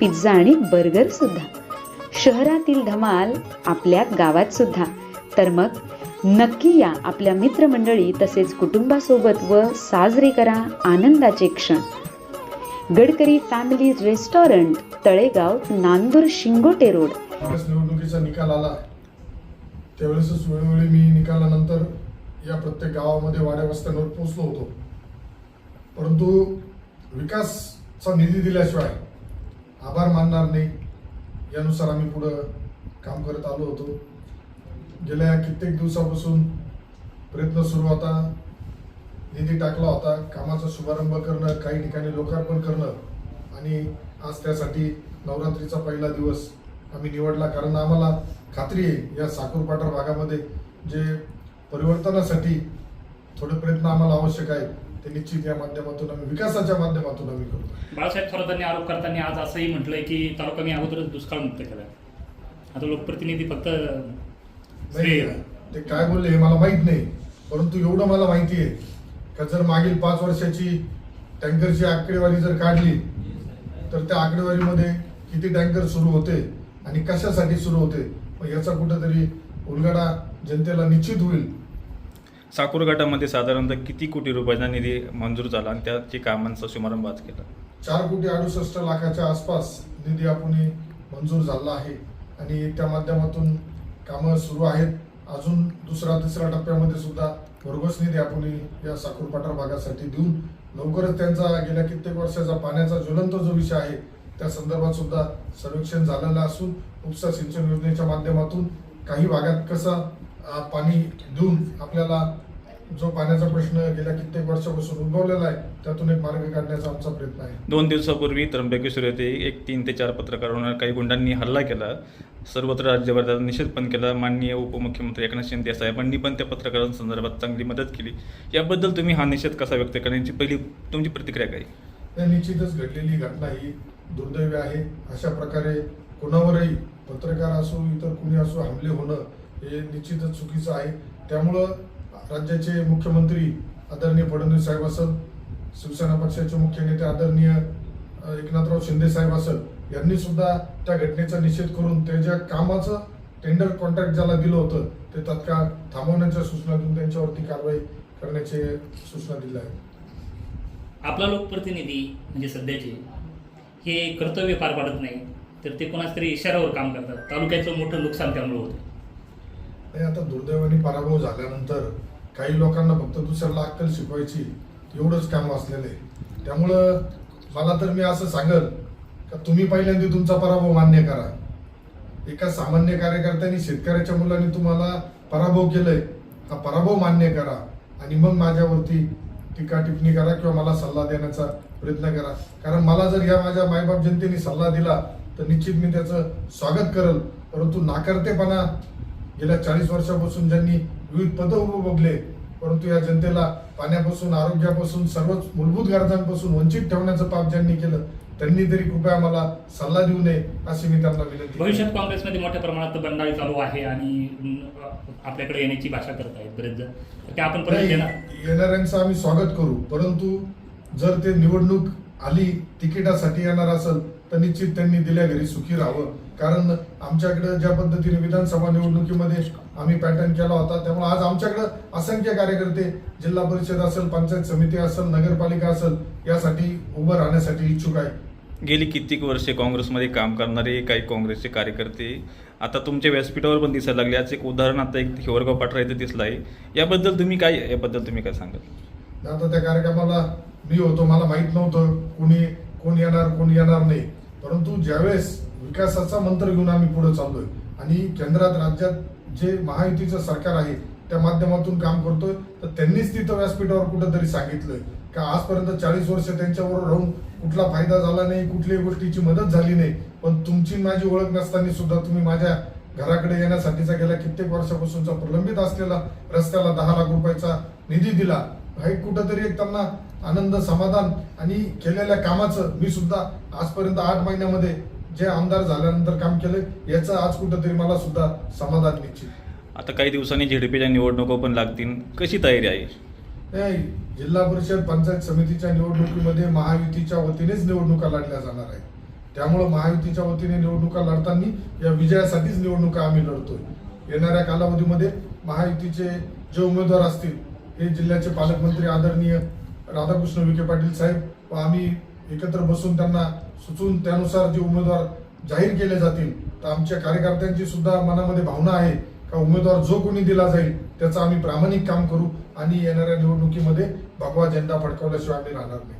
Pizza आणि burger सुद्धा. शहरातील धमाल आपल्या गावात सुद्धा. तर मग नक्की या आपल्या मित्रमंडळी तसेच कुटुंबासोबत व साजरे करा आनंदाचे क्षण. Gadkari family restaurant Talegaon Nandur Shingote road. निवडणुकीचा निकाल आला त्यावेळेसच वेळोवेळी मी निकालानंतर या प्रत्येक गावामध्ये वाड्या वस्त्यांवर पोचलो होतो. परंतु विकासचा निधी दिल्याशिवाय आभार मानणार नाही. यानुसार आम्ही पुढं काम करत आलो होतो. गेल्या कित्येक दिवसापासून प्रयत्न सुरू होता. निधी टाकला होता. कामाचा शुभारंभ करणं काही ठिकाणी लोकार्पण करणं आणि आज त्यासाठी नवरात्रीचा पहिला दिवस आम्ही निवडला. कारण आम्हाला खात्री आहे या साकूरपाटर भागामध्ये जे परिवर्तनासाठी थोडे प्रयत्न आम्हाला आवश्यक आहे ते निश्चित या माध्यमातून आम्ही विकासाच्या माध्यमातून आम्ही करतो बाळासाहेब थोरातांनी आरोप करताना आज असंही म्हटलंय की तालुका मी अगोदरच दुष्काळ मुक्त केला आता लोकप्रतिनिधी फक्त नाही ते काय बोलले हे मला माहीत नाही परंतु एवढं मला माहिती आहे का जर मागील पाच वर्षाची टँकरची आकडेवारी जर काढली तर त्या आकडेवारीमध्ये किती टँकर सुरू होते आणि कशासाठी सुरू होते मग याचा कुठेतरी उलगडा जनतेला निश्चित होईल. साकूर गटामध्ये साधारणतः किती कोटी रुपयाचा निधी मंजूर झाला आणि त्याची कामांचा शुभारंभ आज केला? चार कोटी अडुसष्ट लाखाच्या आसपास निधी आपण मंजूर झाला आहे. आणि त्या माध्यमातून कामं सुरू आहेत. अजून दुसरा तिसऱ्या टप्प्यामध्ये सुद्धा भरघोस निधी आपण या साखरपाटार भागासाठी देऊन लवकरच त्यांचा गेल्या कित्येक वर्षाचा पाण्याचा ज्वलंत जो विषय आहे त्या संदर्भात सुद्धा सर्वेक्षण झालेलं असून उपसा सिंचन योजनेच्या माध्यमातून काही भागात कसं पाणी देऊन आपल्याला जो पाण्याचा प्रश्न गेल्या कित्येक वर्षापासून उद्भवलेला आहे त्यातून एक मार्ग काढण्याचा आमचा प्रयत्न आहे. दोन दिवसापूर्वी त्र्यंबकेश्वर येथे एक तीन ते चार पत्रकारांवर काही गुंडांनी हल्ला केला. सर्वत्र राज्यभर त्याचा निषेध पण केला. माननीय उपमुख्यमंत्री एकनाथ शिंदे साहेबांनी पण त्या पत्रकारांसंदर्भात चांगली मदत केली. याबद्दल तुम्ही हा निषेध कसा व्यक्त करण्याची पहिली तुमची प्रतिक्रिया काय? निश्चितच घडलेली घटना ही दुर्दैवी आहे. अशा प्रकारे कोणावरही पत्रकार असो इतर कुणी असो हमले होणं हे निश्चितच चुकीचं आहे. त्यामुळं राज्याचे मुख्यमंत्री आदरणीय फडणवीस साहेब असल शिवसेना पक्षाचे मुख्य नेते आदरणीय एकनाथराव शिंदे साहेब असल यांनी सुद्धा त्या घटनेचा निषेध करून त्याच्या कामाचं टेंडर कॉन्ट्रॅक्ट ज्याला दिलं होतं ते तत्काळ थांबवण्याच्या सूचना देऊन त्यांच्यावरती कारवाई करण्याचे सूचना दिल्या आहेत. आपला लोकप्रतिनिधी म्हणजे सध्याचे हे कर्तव्य पार पाडत नाही तर ते कोणाच तरी इशाऱ्यावर काम करतात. तालुक्याचं मोठं नुकसान त्यामुळे होतं. नाही आता दुर्दैवाने पराभव झाल्यानंतर काही लोकांना फक्त दुसऱ्याला अक्कल शिकवायची एवढंच काम वाचलेलं आहे. त्यामुळं मला तर मी असं सांगल का तुम्ही पहिल्यांदा तुमचा पराभव मान्य करा. एका सामान्य कार्यकर्त्यांनी शेतकऱ्याच्या मुलांनी तुम्हाला पराभव केलंय हा पराभव मान्य करा आणि मग माझ्यावरती टीका टिप्पणी करा किंवा मला सल्ला देण्याचा प्रयत्न करा. कारण मला जर या माझ्या मायबाप जनतेने सल्ला दिला तर निश्चित मी त्याचं स्वागत करल. परंतु नाकारतेपणा गेल्या चाळीस वर्षापासून ज्यांनी विविध पदं उपभोगले परंतु या जनतेला पाण्यापासून आरोग्यापासून सर्वच मूलभूत गरजांपासून वंचित ठेवण्याचं पाप ज्यांनी केलं त्यांनी तरी कृपया मला सल्ला देऊ नये अशी मी त्यांना विनंती. भविष्यात काँग्रेसमध्ये मोठ्या प्रमाणात बंडाळी चालू आहे आणि आपल्याकडे येण्याची भाषा करत आहेत बरेच जण ते आपण येणाऱ्यांचं आम्ही स्वागत करू परंतु जर ते निवडणूक आली तिकिटासाठी येणार असेल तर निश्चित त्यांनी दिल्या घरी सुखी राहावं. कारण आमच्याकडे ज्या पद्धतीने विधानसभा निवडणुकीमध्ये आम्ही पॅटर्न केला होता त्यामुळे आज आमच्याकडे असंख्य कार्यकर्ते जिल्हा परिषद असेल पंचायत समिती असेल नगरपालिका असेल यासाठी उभं राहण्यासाठी इच्छुक आहे. गेली कित्येक वर्षे काँग्रेसमध्ये काम करणारे काही काँग्रेसचे कार्यकर्ते आता तुमच्या व्यासपीठावर पण दिसायला लागले. आज एक उदाहरण आता एक हिवरगाव पाटरा इथे दिसलं आहे याबद्दल तुम्ही काय याबद्दल तुम्ही काय सांगाल? आता त्या कार्यक्रमाला मी होतो मला माहीत नव्हतं कोणी कोण येणार कोण येणार नाही. परंतु ज्यावेळेस विकासाचा मंत्र घेऊन आम्ही पुढे चाललोय आणि केंद्रात राज्यात जे महायुतीचं सरकार आहे त्या माध्यमातून काम करतोय तर त्यांनीच तिथं व्यासपीठावर कुठंतरी सांगितलंय का आजपर्यंत चाळीस वर्ष त्यांच्याबरोबर राहून कुठला फायदा झाला नाही कुठल्याही गोष्टीची मदत झाली नाही. पण तुमची माझी ओळख नसताना सुद्धा तुम्ही माझ्या घराकडे येण्यासाठीचा गेल्या कित्येक वर्षापासूनचा प्रलंबित असलेला रस्त्याला दहा लाख रुपयाचा निधी दिला. हा एक कुठंतरी एक त्यांना आनंद समाधान आणि केलेल्या कामाचं मी सुद्धा आजपर्यंत आठ महिन्यामध्ये जे आमदार झाल्यानंतर काम केलं याचं आज कुठंतरी मला सुद्धा समाधान निश्चित. आता काही दिवसांनी झेडपीच्या निवडणुका पण लागतील. कशी तयारी आहे? जिल्हा परिषद पंचायत समितीच्या निवडणुकीमध्ये महायुतीच्या वतीनेच निवडणुका लढल्या जाणार आहेत. त्यामुळं महायुतीच्या वतीने निवडणुका लढताना या विजयासाठीच निवडणुका आम्ही लढतोय. येणाऱ्या कालावधीमध्ये महायुतीचे जे उमेदवार असतील हे जिल्ह्याचे पालकमंत्री आदरणीय राधाकृष्ण विखे पाटील साहेब व आम्ही एकत्र बसून त्यांना सुचून त्यानुसार जे उमेदवार जाहीर केले जातील तर आमच्या कार्यकर्त्यांची सुद्धा मनामध्ये भावना आहे का उमेदवार जो कोणी दिला जाईल त्याचं आम्ही प्रामाणिक काम करू आणि येणाऱ्या निवडणुकीमध्ये भगवा झेंडा फडकवल्याशिवाय आम्ही राहणार नाही.